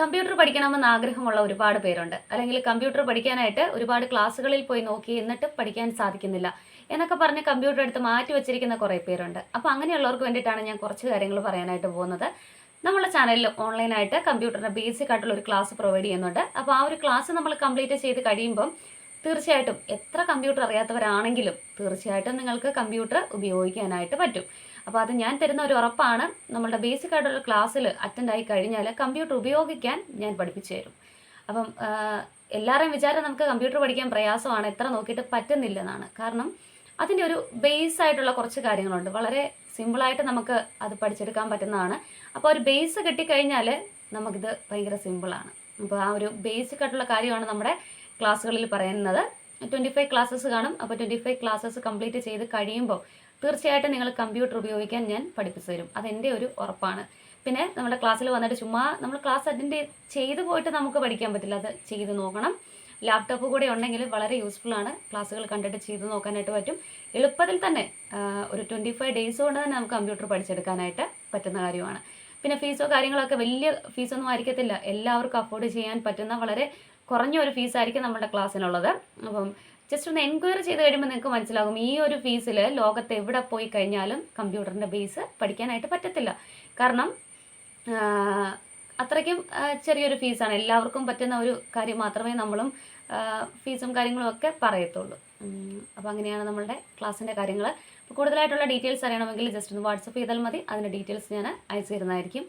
Computer പഠിക്കണമെന്ന് ആഗ്രഹമുള്ള ഒരുപാട് പേരുണ്ട്. അല്ലെങ്കിൽ കമ്പ്യൂട്ടർ പഠിക്കാനായിട്ട് ഒരുപാട് ക്ലാസ്സുകളിൽ പോയി നോക്കി എന്നിട്ട് പഠിക്കാൻ സാധിക്കുന്നില്ല. എന്നൊക്കെ പറഞ്ഞ് കമ്പ്യൂട്ടർ എടുത്ത് മാറ്റി വെച്ചിരിക്കുന്ന കുറേ പേരുണ്ട്. അപ്പോൾ അങ്ങനെയുള്ളവർക്ക് വേണ്ടിയിട്ടാണ് ഞാൻ കുറച്ച് കാര്യങ്ങൾ പറയാനായിട്ട് പോകുന്നത്. നമ്മുടെ ചാനലിൽ ഓൺലൈനായിട്ട് കമ്പ്യൂട്ടറിന്റെ ബേസിക് ആയിട്ടുള്ള ഒരു ക്ലാസ് പ്രൊവൈഡ് ചെയ്യുന്നുണ്ട്. അപ്പോൾ ആ ഒരു ക്ലാസ് നമ്മൾ കംപ്ലീറ്റ് ചെയ്ത് കഴിയുമ്പം തീർച്ചയായിട്ടും എത്ര കമ്പ്യൂട്ടർ അറിയാത്തവരാണെങ്കിലും തീർച്ചയായിട്ടും നിങ്ങൾക്ക് കമ്പ്യൂട്ടർ ഉപയോഗിക്കാനായിട്ട് പറ്റും. അപ്പോൾ അത് ഞാൻ തരുന്ന ഒരു ഉറപ്പാണ്. നമ്മളുടെ ബേസിക് ആയിട്ടുള്ള ക്ലാസ്സിൽ അറ്റൻഡ് ആയി കഴിഞ്ഞാൽ കമ്പ്യൂട്ടർ ഉപയോഗിക്കാൻ ഞാൻ പഠിപ്പിച്ചു തരും. അപ്പം എല്ലാവരെയും വിചാരം നമുക്ക് കമ്പ്യൂട്ടർ പഠിക്കാൻ പ്രയാസമാണ്. എത്ര നോക്കിയിട്ട് പറ്റുന്നില്ലെന്നാണ്. കാരണം അതിന്റെ ഒരു ബേസ് ആയിട്ടുള്ള കുറച്ച് കാര്യങ്ങളുണ്ട്. വളരെ സിമ്പിളായിട്ട് നമുക്ക് അത് പഠിച്ചെടുക്കാൻ പറ്റുന്നതാണ്. അപ്പോൾ ഒരു ബേസ് കിട്ടിക്കഴിഞ്ഞാൽ നമുക്കിത് ഭയങ്കര സിമ്പിളാണ് അപ്പോൾ ആ ഒരു ബേസിക് ആയിട്ടുള്ള കാര്യമാണ് നമ്മുടെ ക്ലാസ്സുകളിൽ പറയുന്നത്. ട്വന്റി ഫൈവ് ക്ലാസ്സസ് കാണും. അപ്പോൾ ട്വന്റി ഫൈവ് ക്ലാസ്സസ് കംപ്ലീറ്റ് ചെയ്ത് കഴിയുമ്പോൾ തീർച്ചയായിട്ടും നിങ്ങൾ കമ്പ്യൂട്ടർ ഉപയോഗിക്കാൻ ഞാൻ പഠിപ്പിച്ചു തരും. അതെന്റെ ഒരു ഉറപ്പാണ്. പിന്നെ നമ്മുടെ ക്ലാസ്സിൽ വന്നിട്ട് ചുമ്മാ നമ്മൾ ക്ലാസ് അറ്റൻഡ് ചെയ്ത് പോയിട്ട് നമുക്ക് പഠിക്കാൻ പറ്റില്ല. അത് ചെയ്ത് നോക്കണം. ലാപ്ടോപ്പ് കൂടെ ഉണ്ടെങ്കിൽ വളരെ യൂസ്ഫുൾ ആണ്. ക്ലാസ്സുകൾ കണ്ടിട്ട് ചെയ്ത് നോക്കാനായിട്ട് പറ്റും. എളുപ്പത്തിൽ തന്നെ ഒരു ട്വന്റി ഫൈവ് ഡേയ്സ് കൊണ്ട് തന്നെ നമുക്ക് കമ്പ്യൂട്ടർ പഠിച്ചെടുക്കാനായിട്ട് പറ്റുന്ന കാര്യമാണ്. പിന്നെ ഫീസോ കാര്യങ്ങളൊക്കെ വലിയ ഫീസൊന്നും ആയിരിക്കത്തില്ല. എല്ലാവർക്കും അഫോർഡ് ചെയ്യാൻ പറ്റുന്ന വളരെ കുറഞ്ഞ ഒരു ഫീസായിരിക്കും നമ്മുടെ ക്ലാസ്സിനുള്ളത്. അപ്പം ജസ്റ്റ് ഒന്ന് എൻക്വയറി ചെയ്ത് കഴിയുമ്പോൾ നിങ്ങൾക്ക് മനസ്സിലാകും ഈ ഒരു ഫീസിൽ ലോകത്ത് എവിടെ പോയി കഴിഞ്ഞാലും കമ്പ്യൂട്ടറിന്റെ ബേസ് പഠിക്കാനായിട്ട് പറ്റത്തില്ല. കാരണം അത്രയ്ക്കും ചെറിയൊരു ഫീസാണ് എല്ലാവർക്കും പറ്റുന്ന ഒരു കാര്യം മാത്രമേ നമ്മളും ഫീസും കാര്യങ്ങളും ഒക്കെ പറയത്തുള്ളൂ. അപ്പോൾ അങ്ങനെയാണ് നമ്മളുടെ ക്ലാസ്സിന്റെ കാര്യങ്ങൾ അപ്പോൾ കൂടുതലായിട്ടുള്ള ഡീറ്റെയിൽസ് അറിയണമെങ്കിൽ ജസ്റ്റ് ഒന്ന് വാട്സപ്പ് ചെയ്താൽ മതി. അതിന്റെ ഡീറ്റെയിൽസ് ഞാൻ അയച്ചു തരുന്നതായിരിക്കും.